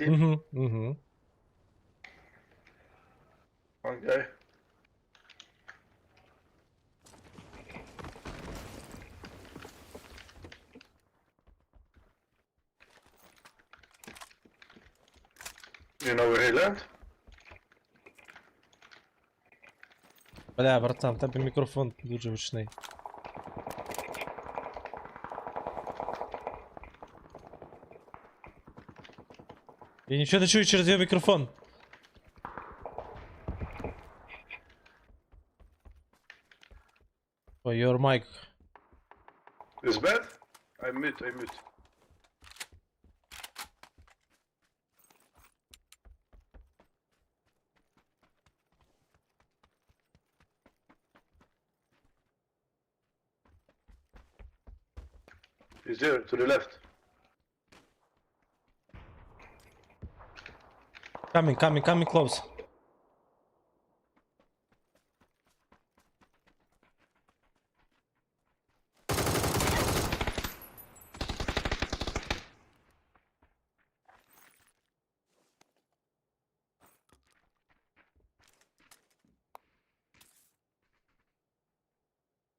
Угу, угу. One guy. You know where he landed? Бля, братан, в тебе мікрофон дуже гучний. Я нічого не чую через його мікрофон. Ой, your mic. Is bad? I mute, I mute. He's there, to the left. Coming, coming, coming close.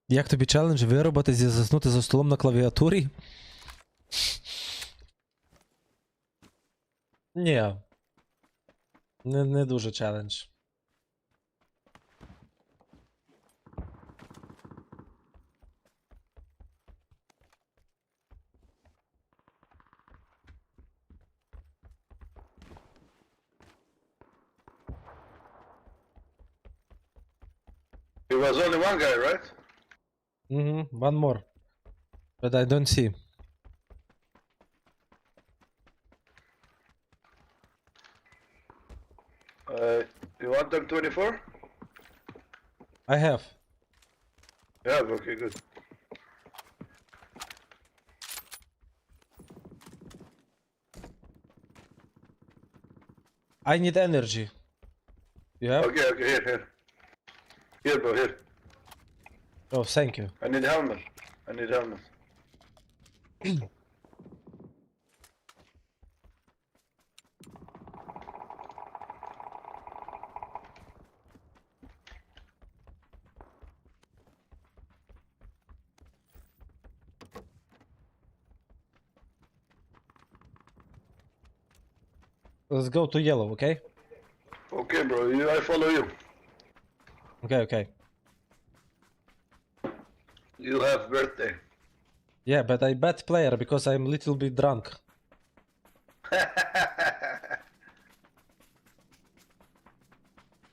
Як тобі челендж виробити зі заснути за столом на клавіатурі? Ні. Не, не дуже челендж. There was only one guy, right? Угу, one more. But I don't see. Uh, you want them 24? I have. Yeah, okay, good. I need energy. Yeah? Okay, okay, here, here. Here, bro, here. Oh, thank you. I need helmet. I need helmet. Let's go to yellow, okay? Okay, bro, you, I follow you. Okay, okay. You have birthday. Yeah, but I bad player because I'm a little bit drunk.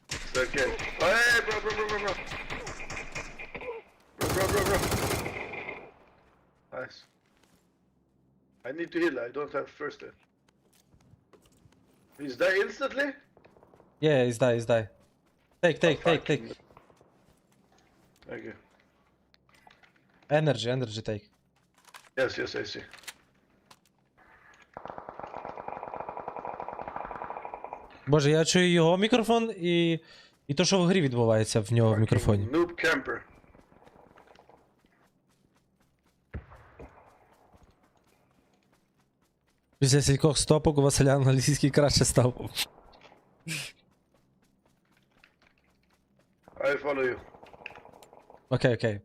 It's okay. Oh, hey, bro, bro, bro, bro, bro. Bro, bro, bro, bro. Nice. I need to heal. I don't have first aid. He's die instantly? Yeah, he's die, he's die. Take, take, take, take. Thank you. Energy, energy take. Yes, yes, I see. Боже, я чую його мікрофон і. І то, що в грі відбувається в нього в мікрофоні. Noob camper. Після стількох стопок у Василя англійський краще став. I follow you. Окей, окей.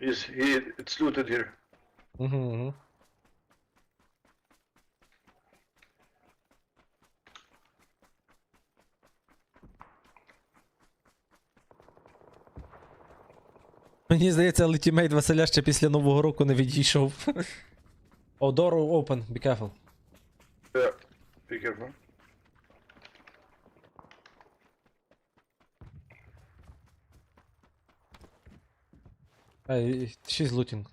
He's he. It's looted here. Угу, Мені здається, летімейт Василя ще після Нового року не відійшов. О, door open, be careful. Yeah. Be careful. Hey, she's looting.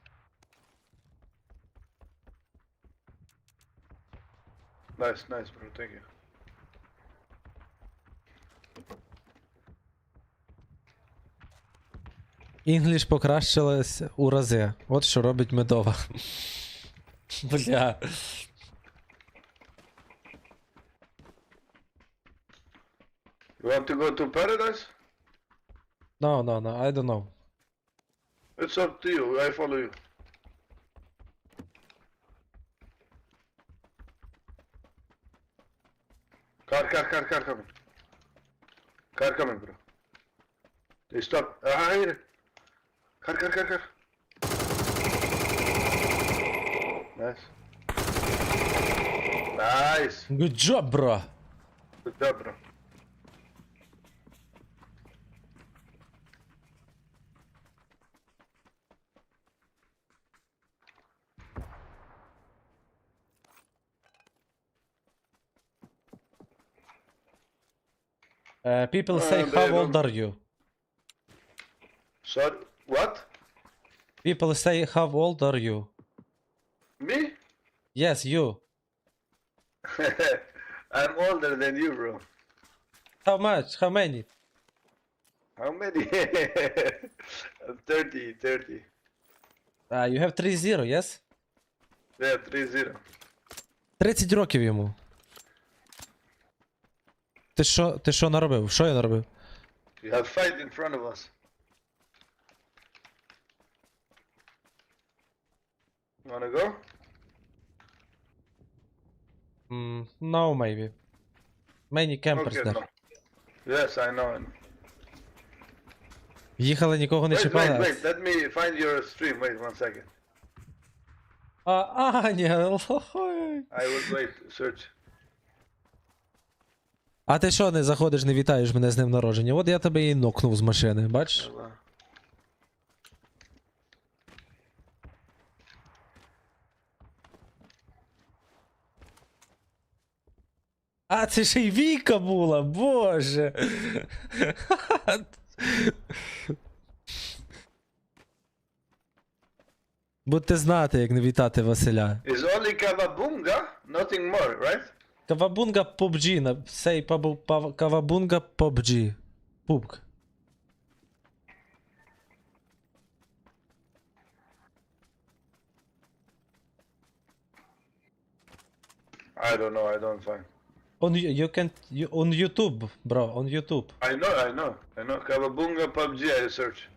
Nice, nice, bro. Thank you. English покращилась у рази. От що робить медова. Бля. You want to go to paradise? No, no, no, I don't know. It's up to you. I follow you. Car, car, car, car coming. Car coming, bro. They stop. Ah, here. Car, car, car, car. Nice. Nice. Good job, bro. Good job, bro. Uh, people Uh, say, they how old are you? Sorry. People say, how old are you? Me? Yes, you. I'm older than you, bro. How much? How many? How many? I'm 30, 30. Ah, you have 3-0, yes? Yeah, 3 0. 30 років йому. Ти що, ти що наробив? Що я наробив? You have fight in front of us. Wanna go? Mm, no, maybe. Many campers Okay, there. no. Yes, I know. Їхали, нікого не чіпали. wait, wait. Let me find your stream. Wait one second. А, Аня, ой. I will wait. Search. А ти що не заходиш, не вітаєш мене з ним народження? От я тебе і нокнув з машини, бачиш? А, це ще й Віка була, боже. Будьте знати, як не вітати Василя. Is only Kavabunga? Nothing more, right? Кавабунга PUBG, на сей Кавабунга PUBG. Пубк. I don't know. I don't find. On you, you can you, on YouTube, bro, on YouTube. I know. I know. I know. Kavabunga PUBG. I search.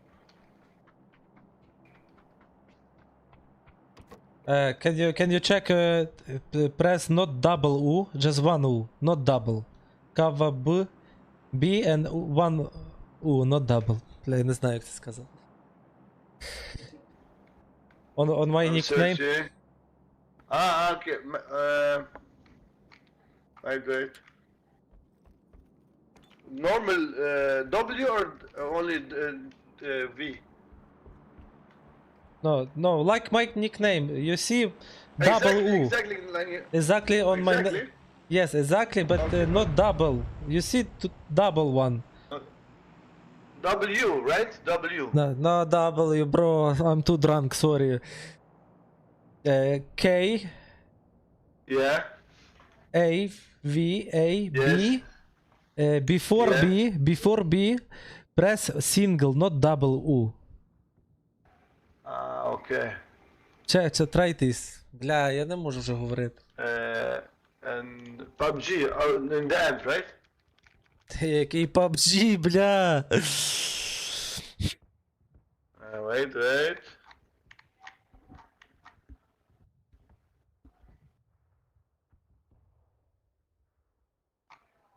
Uh, can you can you check uh, p- press not double U, just one U, not double. Кава Б, B and one U, not double. Бля, я не знаю, як це сказати. On, on my I'm nickname, searching. Ah, okay. m- Uh, wait, wait. Normal uh, W or only uh, uh, V? no, no, like my nickname, you see double exactly, U. Exactly. Like, Exactly on my, exactly. ni- yes, exactly, but uh, not double. You see t- double one. W, right? W. No, no W, bro, I'm too drunk, sorry. Uh, K, Yeah. A V A B. Yes. Uh, before Yeah. B, before B, press single, not double U. Ah, okay. Че, це try this. Бля, я не можу вже говорити. Uh, and PUBG uh, in the end, right? Ти який PUBG, бля. Uh, wait, wait.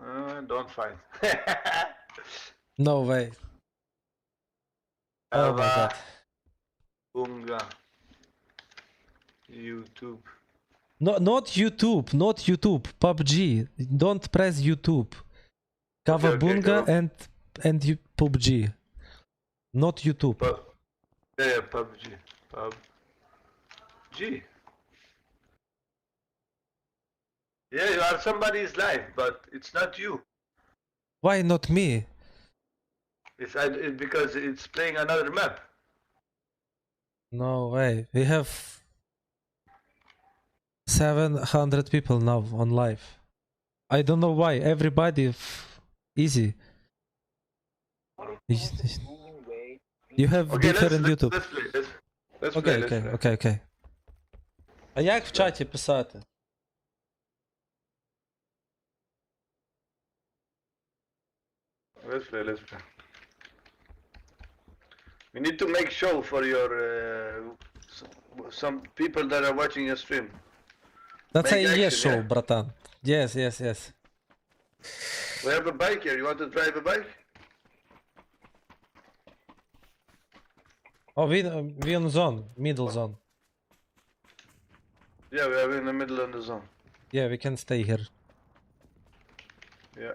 Uh, don't find. No way. Oh my god. Bunga. YouTube. No, not YouTube, not YouTube. PUBG. Don't press YouTube. okay, Kavabunga go. and and you, PUBG. Not YouTube. Pub. Yeah, PUBG. PUBG. Yeah, you are somebody's life, but it's not you. Why not me? It's I- it, because it's playing another map. No way. We have 700 people now on live. I don't know why. Everybody f- easy. You you have Okay, let's, different let's, YouTube. let's play. Let's, let's play. Окей, Let's окей, play. окей, окей. А як в чаті писати? Let's play, let's play. We need to make show for your uh, some people that are watching your stream. That's Make a yes show, yeah. bratan. Yes, yes, yes. We have a bike here. You want to drive a bike? Oh, we we on zone, middle zone. Yeah, we are in the middle of the zone. Yeah, we can stay here. Yeah.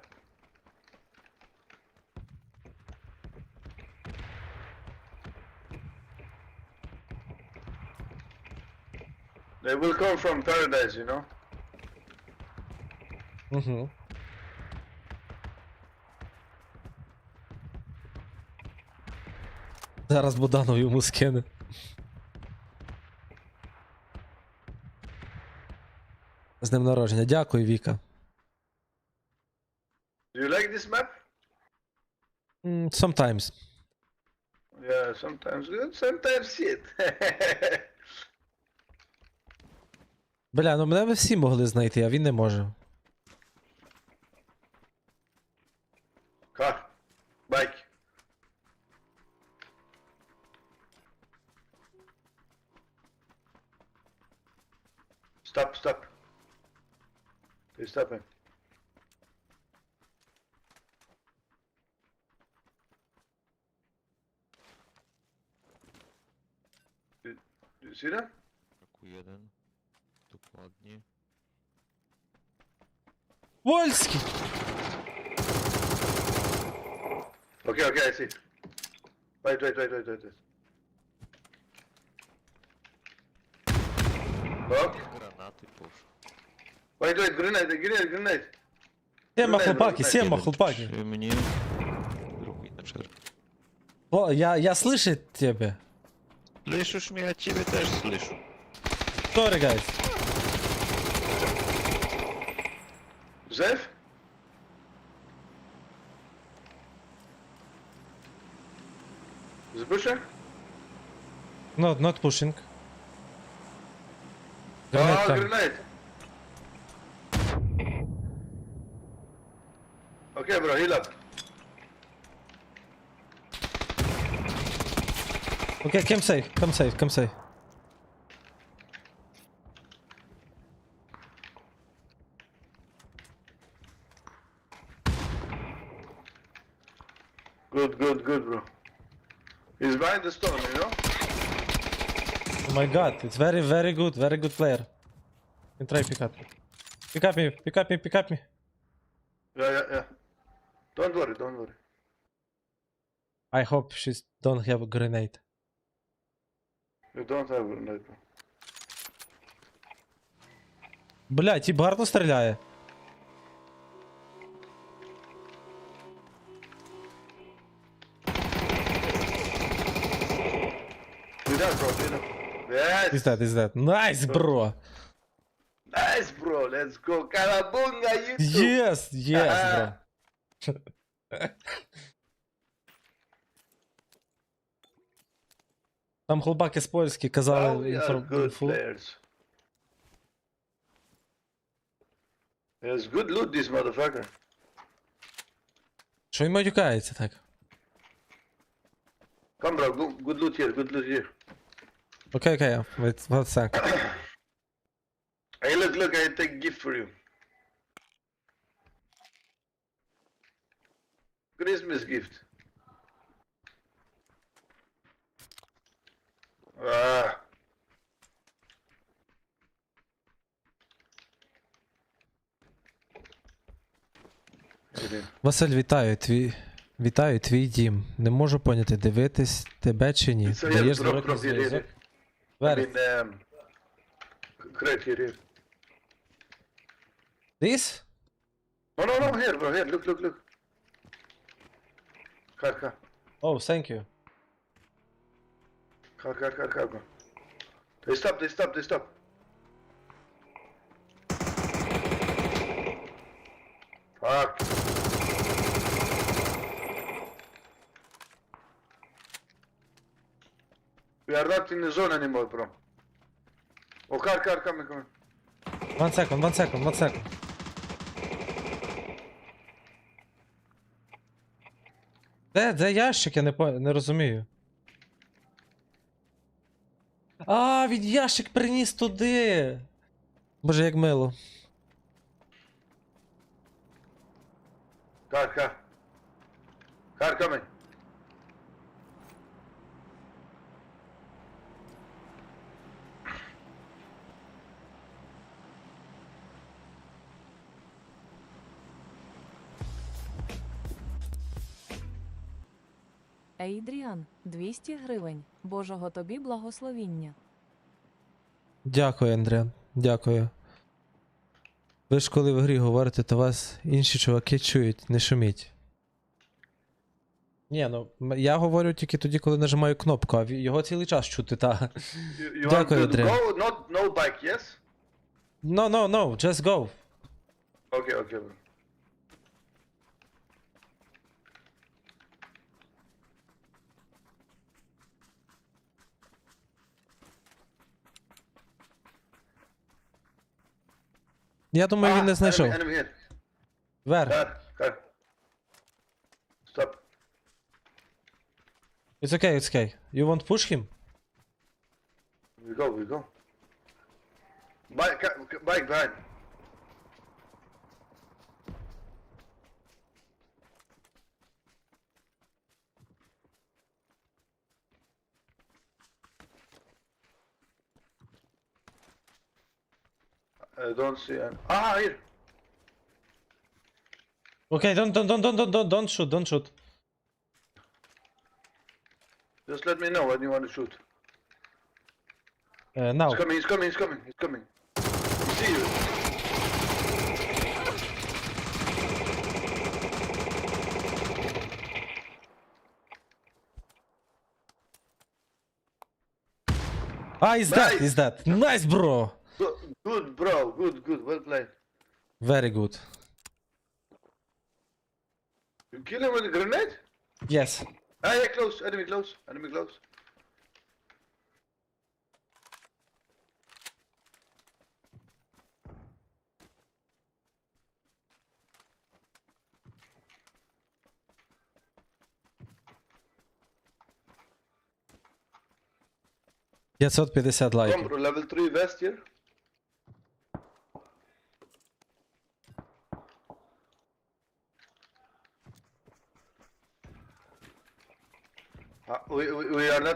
They will come from paradise, you know. Угу. Зараз Буданов йому скине. З днем народження. Дякую, Віка. Do you like this map? М, Sometimes. Yeah, sometimes good, sometimes shit. Бля, ну мене ви всі могли знайти, а він не може. Hop. Гранати пошу. Wait, wait, grenade, grenade, grenade. Сема, Гранати, хлопаки, гранати. на. О, я, я слышу тебе. Слышишь меня, тебе тоже слышу. Sorry, guys. Жив? Запиши? Not, not pushing. Grenade Aa, tam. grenade. Okay, bro, heal up. Okay, come safe, come safe, come safe. Good, good, good, bro. He's behind the stone, you know? Oh my god, it's very, very good, very good player. Can try pick up. Pick up me, pick up me, pick up me. Yeah, yeah, yeah. Don't worry, don't worry. I hope she don't have a grenade. You don't have grenade, bro. Бля, тип гарно стріляє. That, bro, do that. Yes! Is that, is that. Nice, bro. Nice, bro. Let's go. Kalabunga, YouTube. Yes, yes, bro. Там хлопаки з польські Oh, казали we are інформ... good інфу. players. There's good loot, this motherfucker. Що він матюкається так? Come, bro. Good, good loot here. Good loot here. Окей, окей, wait, one sec. Hey, look, look. I take gift for you. Christmas gift. Ah. Василь, вітаю, твій. Вітаю, твій дім. Не можу поняти, дивитись тебе чи ні. Даєш drop, зворотний зв'язок. Where? In mean, um, right here, here. This? No, no, no, here, bro, here, look, look, look. Car, car, Oh, thank you. car, car, car, car, bro. They stop, they stop, they stop. Fuck. The zone anymore, bro. Oh, car, car, coming, coming. One second, one second, one second. Де, де ящик, я не, по... не розумію. А, він ящик приніс туди. Боже, як мило. Car, car. Car coming. Ейдріан, 200 гривень. Божого тобі благословіння. Дякую, Андріан. Дякую. Ви ж коли в грі говорите, то вас інші чуваки чують, не шуміть. Ні, ну я говорю тільки тоді, коли нажимаю кнопку, а його цілий час чути, та. You, you Дякую, Андрій. go? Not, no bike, yes? No, no, no, just go. Okay, okay, Я думаю, він не Ah, знайшов. Enemy, enemy here. Вверх. Car, car. Stop. It's okay, it's okay. You want push him? We go, we go. Bike, ca- bike behind. I don't see an... Ah, here! Okay, don't, don't, don't, don't, don't, don't, don't shoot, don't shoot. Just let me know when you want to shoot. Uh, now. He's coming, he's coming, he's coming, he's coming. He see you. Ah, he's dead, Nice. he's dead. Nice, bro. Good, good, bro. Good, good. Well played. Very good. You kill him with a grenade? Yes. Ah, yeah, close. Enemy close. Enemy close. П'ятсот п'ятдесят Come, лайків. bro. Level 3 vest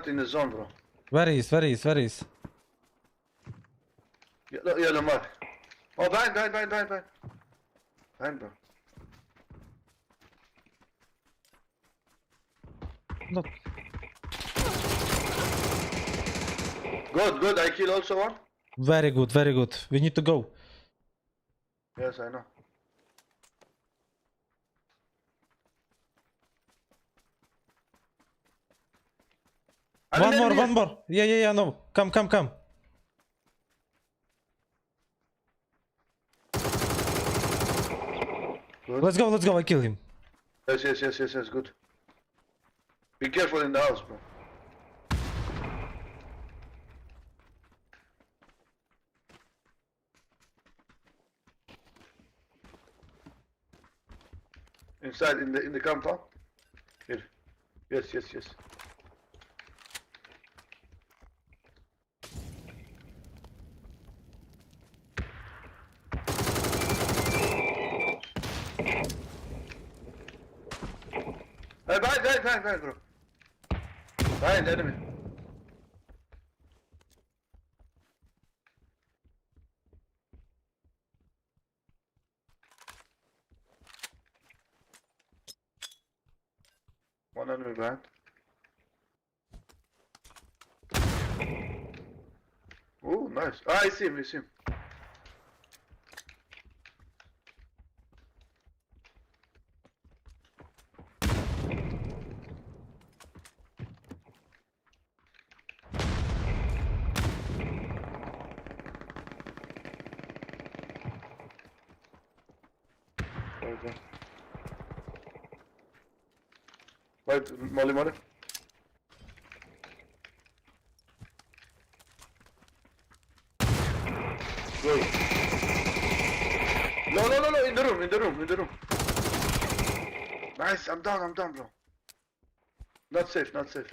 Not in the zone, bro. Where is, where is, where is? Yellow, yellow mark. Oh, behind, behind, behind, behind, behind. Behind, bro. Not. Good, good. I kill also one. Very good, very good. We need to go. Yes, I know. One more, one more. Yeah, yeah, yeah, no. Come, come, come. Good. Let's go, let's go. I kill him. Yes, yes, yes, yes, yes, good. Be careful in the house, bro. Inside in the in the compound. Here. Yes, yes, yes. Hey, behind, behind, behind, behind, bro. Behind, enemy. One enemy behind. Oh, nice. Ah, I see him, I see him. Wait, Molly, Molly. Go. No, no, no, no, in the room, in the room, in the room. Nice, I'm down, I'm down, bro. Not safe, not safe.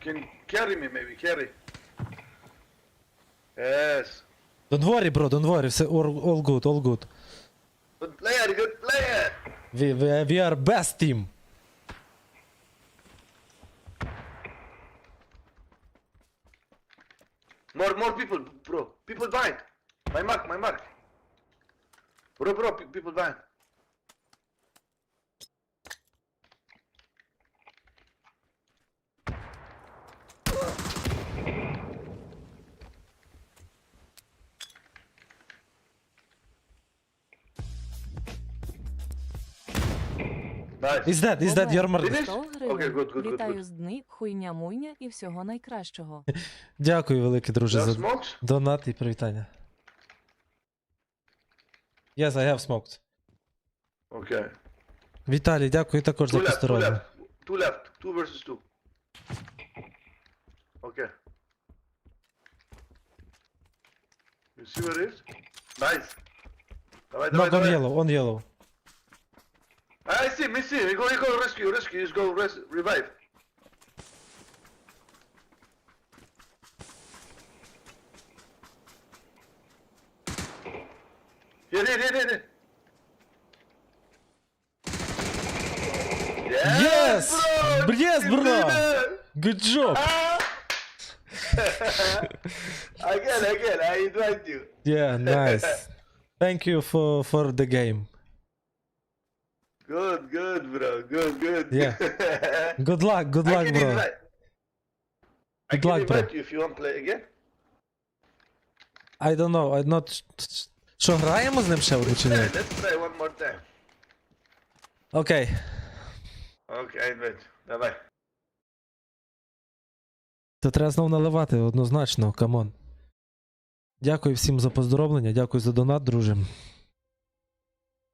Can carry me maybe, carry. Yes. Don't worry, bro, don't worry, all good, all good. We, we, are best team. Nice. Is that, is that your mark? 100 Okay, гривень. good, good, good, Вітаю good. з дни, хуйня муйня і всього найкращого. Дякую, велике друже, Just за smokes? донат і привітання. Yes, I have smoked. Okay. Віталій, дякую також Two за left, two постороннє. left. Two left. Two versus two. Okay. You see where it is? Nice. Давай, давай, Knock on давай. yellow, on yellow. I see, me see. You go, you go rescue, rescue. You go res revive. Here, here, here, here. Yes! bro! Yes, bro! Good job! Ah! again, again, I invite you. Yeah, nice. Thank you for, for the game. Good, good, bro. Good, good. Yeah. Good luck, good I luck, can bro. invite. I Good can luck, bro. invite you if you want to play again. I don't know, I'm not... Що, граємо з ним ще чи ні? Yeah, let's try one more time. Окей. Okay, I invite you. Давай. То треба знову наливати, однозначно, камон. Дякую всім за поздоровлення, дякую за донат, друже.